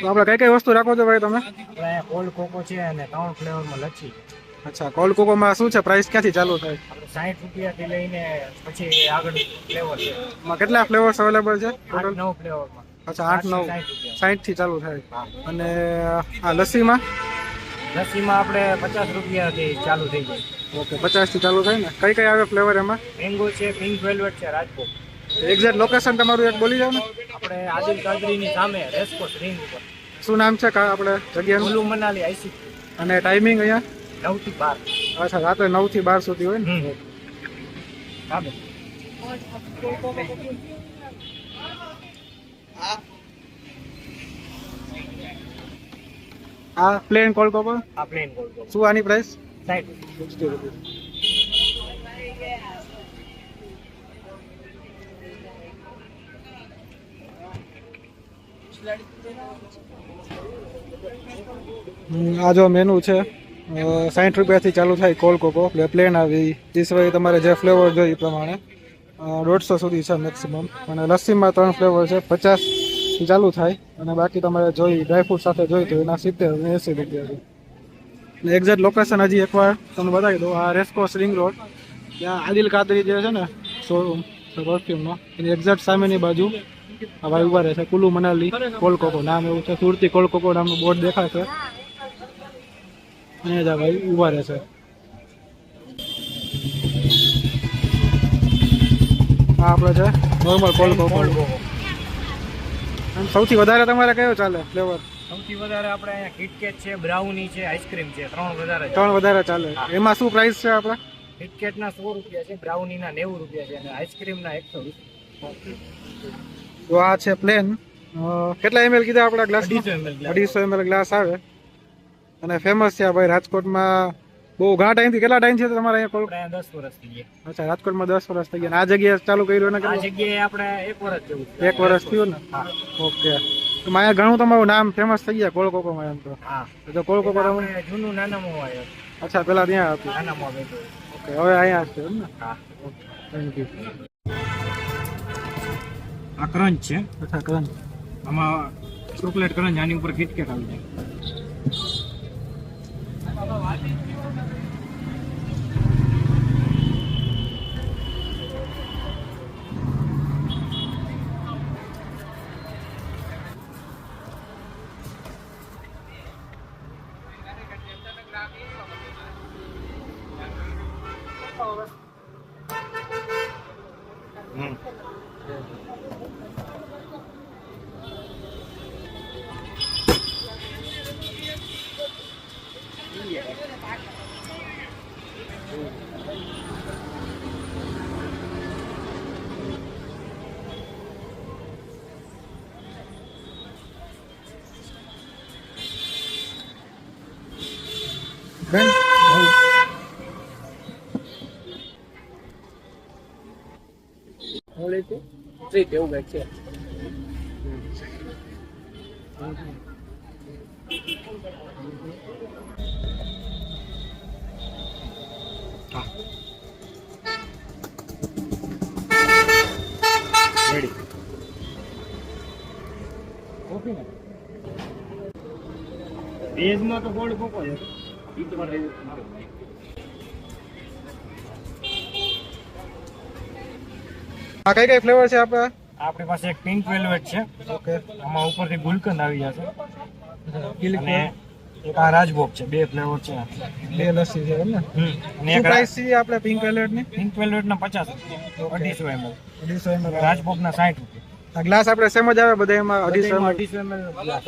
તો આપણે કઈ કઈ વસ્તુ રાખો છો ભાઈ તમે? કોલ્ડ કોકો છે અને ત્રણ ફ્લેવરમાં લચ્છી. અચ્છા કોલ્ડ કોકોમાં શું છે? પ્રાઇસ ક્યાંથી ચાલુ થાય? સાઠ રૂપિયાથી લઈને પછી આગળ ફ્લેવર છે. કેટલા ફ્લેવર્સ અવેલેબલ છે ટોટલ નવ ફ્લેવરમાં. અચ્છા આઠ નવ. સાઠથી ચાલુ થાય. અને આ લસ્સીમાં? લસ્સીમાં આપણે પચાસ રૂપિયાથી ચાલુ થઈ જાય. ઓકે પચાસથી ચાલુ થાય ને? કઈ કઈ આવે ફ્લેવર એમાં? મેંગો છે પિંક વેલ્વેટ છે રાજકોટ. એક્ઝેક્ટ લોકેશન તમારું એક બોલી જાવ ને. આપણે આદિલ કાદરીની સામે રેસકોર્સ રિંગ ઉપર. શું નામ છે કા આપણે જગ્યાનું? કુલ્લુ મનાલી આઈસી અને ટાઈમિંગ અહીંયા? નવથી બાર. અચ્છા રાત્રે નવથી બાર સુધી હોય ને? સામે આ પ્લેન કોકો આ પ્લેન કોલ્ડ શું આની પ્રાઇસ સાઠ આ જો મેનુ છે. સાઠ રૂપિયાથી ચાલુ થાય કોલ કોકો. એટલે પ્લેન આવી. એ સિવાય તમારે જે ફ્લેવર જોઈએ એ પ્રમાણે. દોઢસો સુધી છે મેક્સિમમ અને લસ્સીમાં ત્રણ ફ્લેવર છે. પચાસથી ચાલુ થાય. અને બાકી તમારે જોઈ ડ્રાયફ્રૂટ સાથે જોઈ તો એના સિત્તેર અને એંસી રૂપિયા એટલે એક્ઝેક્ટ લોકેશન હજી એકવાર તમને બતાવી દઉં. આ રેસકોસ રિંગ રોડ ત્યાં આદિલ કાદરી જે છે ને શોરૂમ પરફ્યુમનો એની એક્ઝેક્ટ સામેની બાજુ આ ભાઈ ઊભા રહે છે કુલ્લુ મનાલી કોલકોકો નામ એવું છે સુરતી કોલકોકો નામનું બોર્ડ દેખાશે. અને જ આ ભાઈ ઊભા રહે છે. આ આપણે છે નોર્મલ કોલકોકો અને સૌથી વધારે તમારે કયો ચાલે ફ્લેવર? સૌથી વધારે આપણે અહીંયા કિટકેટ છે બ્રાઉની છે આઈસ્ક્રીમ છે ત્રણ વધારે ત્રણ વધારે ચાલે. એમાં શું પ્રાઇસ છે આપણે કિટકેટના સો રૂપિયા છે બ્રાઉનીના નેવું રૂપિયા છે અને આઈસ્ક્રીમના એકસો વીસ તો આ છે પ્લેન કેટલા એમએલ કીધા આપણા ગ્લાસ અઢીસો એમએલ ગ્લાસ આવે. અને ફેમસ છે આ ભાઈ રાજકોટમાં બહુ ઘણા ટાઈમથી કેટલા ટાઈમ છે તમારે અહીંયા દસ વર્ષ થઈ ગયા. અચ્છા રાજકોટમાં દસ વર્ષ થઈ ગયા. આ જગ્યાએ ચાલુ કર્યું આ જગ્યાએ આપણે એક વર્ષ જેવું એક વર્ષ થયું ને? ઓકે. તો અહીંયા ઘણું તમારું નામ ફેમસ થઈ ગયા કોલકોકોમાં એમ તો. હા. તો કોલકોકો તમે જૂનું નાનામો હોય અચ્છા પેલા ત્યાં હતું. નાનામાં ઓકે હવે અહીંયા છે એમ ને? હા. થેન્ક યુ આ ક્રંચ છે. અચ્છા ક્રંચ આમાં ચોકલેટ ક્રંચ આની ઉપર કિટકેટ આવી જાય. બેન ટ્રીટ એવું કંઈક છે. રેડી. કોફી ને? તો ગોળ કોકો છે. આ કઈ કઈ ફ્લેવર છે આપણે? આપણી પાસે એક પિંક વેલ્વેટ છે. ઓકે આમાં ઉપરથી ગુલકંદ આવી જશે અને એક આ રાજભોગ છે. બે ફ્લેવર છે. બે લસ્સી છે એમ ને શું પ્રાઇસ છે આપણે પિંક વેલ્વેટની? પિંક વેલ્વેટ ના પચાસ અઢીસો એમએલ અઢીસો એમએલ રાજભોગ ના સાઠ રૂપિયા. આ ગ્લાસ આપણે સેમ જ આવે બધા એમાં અઢીસો. અઢીસો એમએલ ગ્લાસ